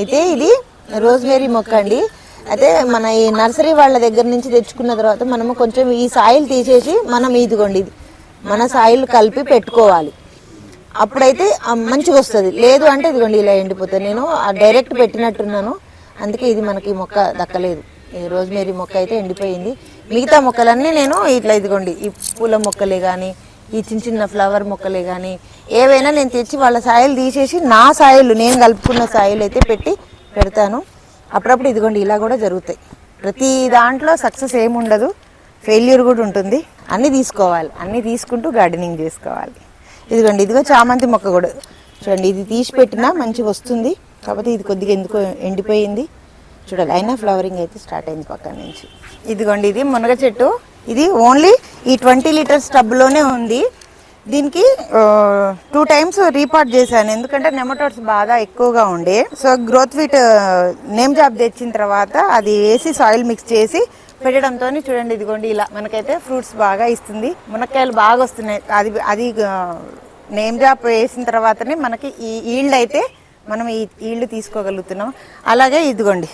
అయితే ఇది రోజ్మేరీ మొక్క అండి. అయితే మన ఈ నర్సరీ వాళ్ళ దగ్గర నుంచి తెచ్చుకున్న తర్వాత మనము కొంచెం ఈ సాయిల్ తీసేసి మనం ఇదిగోండి ఇది. మన సాయిల్ కలిపి పెట్టుకోవాలి. అప్పుడైతే మంచిగా వస్తుంది. లేదు అంటే ఇదిగోండి ఇలా ఎండిపోతుంది. నేను డైరెక్ట్ పెట్టినట్టున్నాను. అందుకే ఇది మనకి ఈ మొక్క దక్కలేదు. ఈ రోజ్మేరీ మొక్క అయితే ఎండిపోయింది. మిగతా మొక్కలన్నీ నేను ఇట్లా ఇదిగోండి ఈ పూల మొక్కలే కానీ ఈ చిన్న చిన్న ఫ్లవర్ మొక్కలే కానీ ఏవైనా నేను తెచ్చి వాళ్ళ సాయిలు తీసేసి నా సాయిల్ నేను కలుపుకున్న సాయిల్ అయితే పెట్టి పెడతాను. అప్పుడప్పుడు ఇదిగోండి ఇలా కూడా జరుగుతాయి. ప్రతి దాంట్లో సక్సెస్ ఏముండదు ఫెయిల్యూర్ కూడా ఉంటుంది. అన్నీ తీసుకోవాలి అన్నీ తీసుకుంటూ గార్డెనింగ్ చేసుకోవాలి. ఇదిగోండి ఇదిగో చామంతి మొక్క కూడా. చూడండి ఇది తీసి పెట్టినా మంచిగా వస్తుంది. కాకపోతే ఇది కొద్దిగా ఎందుకో ఎండిపోయింది. చూడాలి అయినా ఫ్లవరింగ్ అయితే స్టార్ట్ అయింది పక్కన నుంచి. ఇదిగోండి ఇది మునగ చెట్టు. ఇది ఓన్లీ ఈ ట్వంటీ లీటర్స్ టబ్లోనే ఉంది. దీనికి టూ టైమ్స్ రీపార్ట్ చేశాను. ఎందుకంటే నెమటోడ్స్ బాగా ఎక్కువగా ఉండే. So growth wheat name job తెచ్చిన తర్వాత అది వేసి సాయిల్ మిక్స్ చేసి పెట్టడంతో చూడండి ఇదిగోండి ఇలా మనకైతే ఫ్రూట్స్ బాగా ఇస్తుంది. మునక్కాయలు బాగా వస్తున్నాయి. అది అది నేమ్ జాబ్ వేసిన తర్వాతనే మనకి ఈ ఈల్డ్ అయితే మనం ఈ ఈల్డ్ తీసుకోగలుగుతున్నాం. అలాగే ఇదిగోండి.